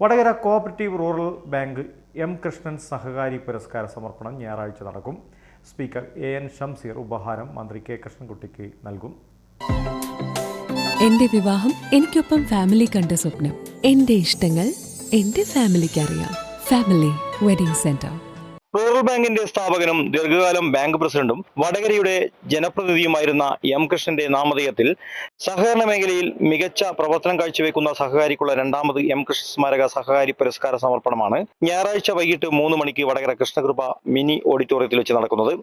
Vadakara cooperative rural bank M Krishnan സഹകാരി പുരസ്കാര സമർപ്പണം ഞായറാഴ്ച നടക്കും. സ്പീക്കർ എ എൻ ഷംസീർ ഉപഹാരം മന്ത്രി കെ കൃഷ്ണൻകുട്ടിക്ക് നൽകും. എന്റെ വിവാഹം എനിക്കൊപ്പം ഫാമിലി കണ്ട സ്വപ്നം. എന്റെ ഇഷ്ടങ്ങൾ എന്റെ ഫാമിലിക്ക് അറിയാം ഫാമിലി വെഡിംഗ് സെന്റർ. റൂറൽ ബാങ്കിന്റെ സ്ഥാപകനും ദീർഘകാലം ബാങ്ക് പ്രസിഡന്റും വടകരയുടെ ജനപ്രതിനിധിയുമായിരുന്ന എം കൃഷ്ണന്റെ നാമധേയത്തിൽ സഹകരണ മേഖലയിൽ മികച്ച പ്രവർത്തനം കാഴ്ചവെക്കുന്ന സഹകാരിക്കുള്ള രണ്ടാമത് എം കൃഷ്ണ സ്മാരക സഹകാരി പുരസ്കാര സമർപ്പണമാണ്. ഞായറാഴ്ച വൈകിട്ട് മൂന്ന് മണിക്ക് വടകര കൃഷ്ണകൃപ മിനി ഓഡിറ്റോറിയത്തിൽ വെച്ച് നടക്കുന്നത്.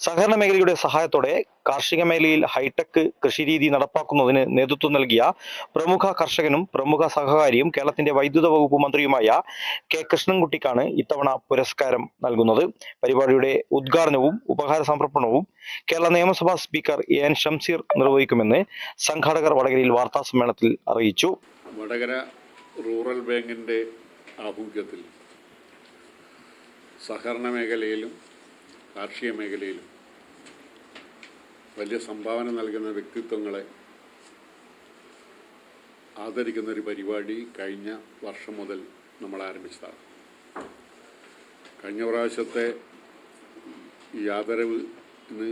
സഹകരണ മേഖലയുടെ സഹായത്തോടെ കാർഷിക മേഖലയിൽ ഹൈടെക് കൃഷിരീതി നടപ്പാക്കുന്നതിന് നേതൃത്വം നൽകിയ പ്രമുഖ കർഷകനും പ്രമുഖ സഹകാരിയും കേരളത്തിന്റെ വൈദ്യുത വകുപ്പ് മന്ത്രിയുമായ കെ കൃഷ്ണൻകുട്ടിക്കാണ് ഇത്തവണ പുരസ്കാരം നൽകുന്നത്. പരിപാടിയുടെ ഉദ്ഘാടനവും ഉപഹാര സമർപ്പണവും കേരള നിയമസഭാ സ്പീക്കർ എ എൻ ഷംസീർ നിർവഹിക്കുമെന്ന് സംഘാടകർ വടകരയിൽ വാർത്താ സമ്മേളനത്തിൽ അറിയിച്ചു. വടകര റൂറൽ ബാങ്കിന്റെ ആഭിമുഖ്യത്തിൽ സഹകരണ മേഖലയിലും കാർഷിക മേഖലയിലും വലിയ സംഭാവന നൽകുന്ന വ്യക്തിത്വങ്ങളെ ആദരിക്കുന്ന ഒരു പരിപാടി കഴിഞ്ഞ വർഷം മുതൽ നമ്മൾ ആരംഭിച്ചതാണ്. കഴിഞ്ഞ പ്രാവശ്യത്തെ ഈ ആദരവിന്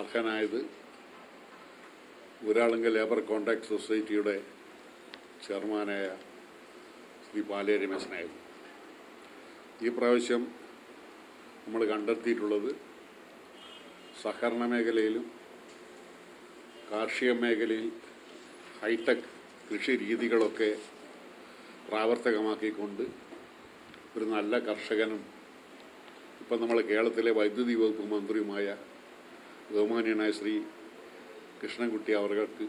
അർഹനായത് ഊരാളുങ്കൽ ലേബർ കോൺട്രാക്ട് സൊസൈറ്റിയുടെ ചെയർമാനായ ശ്രീ പാലേ രമേശനായിരുന്നു ഈ പ്രാവശ്യം നമ്മൾ കണ്ടെത്തിയിട്ടുള്ളത് സഹകരണ മേഖലയിലും കാർഷിക മേഖലയിൽ ഹൈടെക് കൃഷി രീതികളൊക്കെ പ്രാവർത്തികമാക്കിക്കൊണ്ട് ഒരു നല്ല കർഷകനും ഇപ്പം നമ്മൾ കേരളത്തിലെ വൈദ്യുതി വകുപ്പ് മന്ത്രിയുമായ ബഹുമാനീയനായ ശ്രീ കൃഷ്ണൻകുട്ടി അവർക്ക്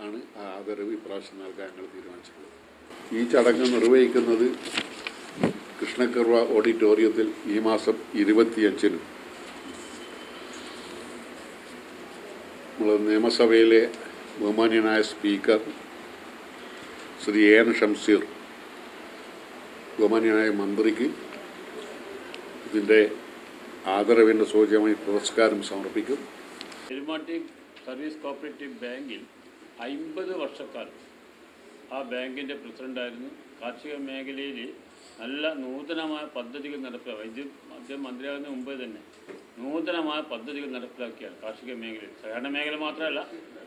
ആണ് ആ ആദരവ് ഇപ്രാവശ്യം നൽകാൻ ഞങ്ങൾ തീരുമാനിച്ചിട്ടുള്ളത്. ഈ ചടങ്ങ് നിർവഹിക്കുന്നത് കൃഷ്ണകർവ ഓഡിറ്റോറിയത്തിൽ ഈ മാസം ഇരുപത്തിയഞ്ചിന്. നമ്മൾ നിയമസഭയിലെ ബഹുമാന്യനായ സ്പീക്കർ ശ്രീ എൻ ഷംസീർ ബഹുമാന്യനായ മന്ത്രിക്ക് ഇതിന്റെ ആദരവിന്റെ സൂചകമായി പുരസ്കാരം സമർപ്പിക്കും. സർവീസ് കോപ്പറേറ്റീവ് ബാങ്കിൽ അൻപത് വർഷക്കാലം ആ ബാങ്കിന്റെ പ്രസിഡന്റായിരുന്നു കാർഷിക മേഖലയിൽ നല്ല നൂതനമായ പദ്ധതികൾ നടപ്പിലാക്കുക വൈദ്യുതി അദ്ദേഹം മന്ത്രിയാകുന്ന മുമ്പേ തന്നെ നൂതനമായ പദ്ധതികൾ നടപ്പിലാക്കിയാണ് കാർഷിക മേഖലയിൽ സഹകരണ മേഖല മാത്രമല്ല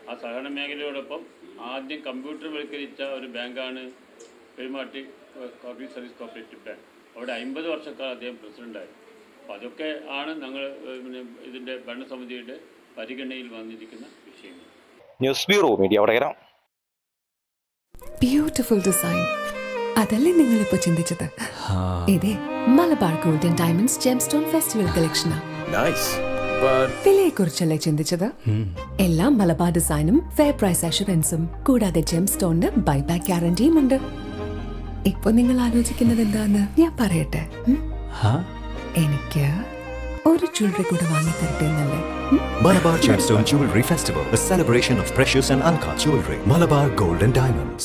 ആ സഹകരണ മേഖലയോടൊപ്പം ആദ്യം കമ്പ്യൂട്ടർവൽക്കരിച്ച ഒരു ബാങ്കാണ് പെരുമാട്ടി കോപ്പി സർവീസ് കോപ്പറേറ്റീവ് ബാങ്ക്. അവിടെ അമ്പത് വർഷക്കാലം അദ്ദേഹം പ്രസിഡന്റായി അപ്പോൾ അതൊക്കെ ആണ് ഞങ്ങൾ ഇതിന്റെ ഭരണസമിതിയുടെ പരിഗണനയിൽ വന്നിരിക്കുന്ന വിഷയങ്ങൾ. News bureau media Vadakara. Beautiful design അതല്ലേ നിങ്ങളിപ്പോ ചിന്തിച്ചത്? ഇതേ Malabar golden diamonds gem stone festival കളക്ഷനാ Nice. But വിലയെ കുറിച്ചല്ലേ ചിന്തിച്ചത് എല്ലാ മലബാർ ഡിസൈനും ഫെയർ പ്രൈസ് അഷുറൻസും കൂടാതെ ജെം സ്റ്റോണിന് ബൈബാക്ക് ഗ്യാരണ്ടിയും ഉണ്ട്. ഇപ്പൊ നിങ്ങൾ ആലോചിക്കുന്നത് എന്താന്ന് ഞാൻ പറയട്ടെ? എനിക്ക് ഒരു ജ്വല്ലറി കൂടെ വാങ്ങി തരട്ടെ എന്നല്ലേ Malabar Gemstone Jewelry Festival, a celebration of precious and uncut jewelry. Malabar Gold and Diamonds.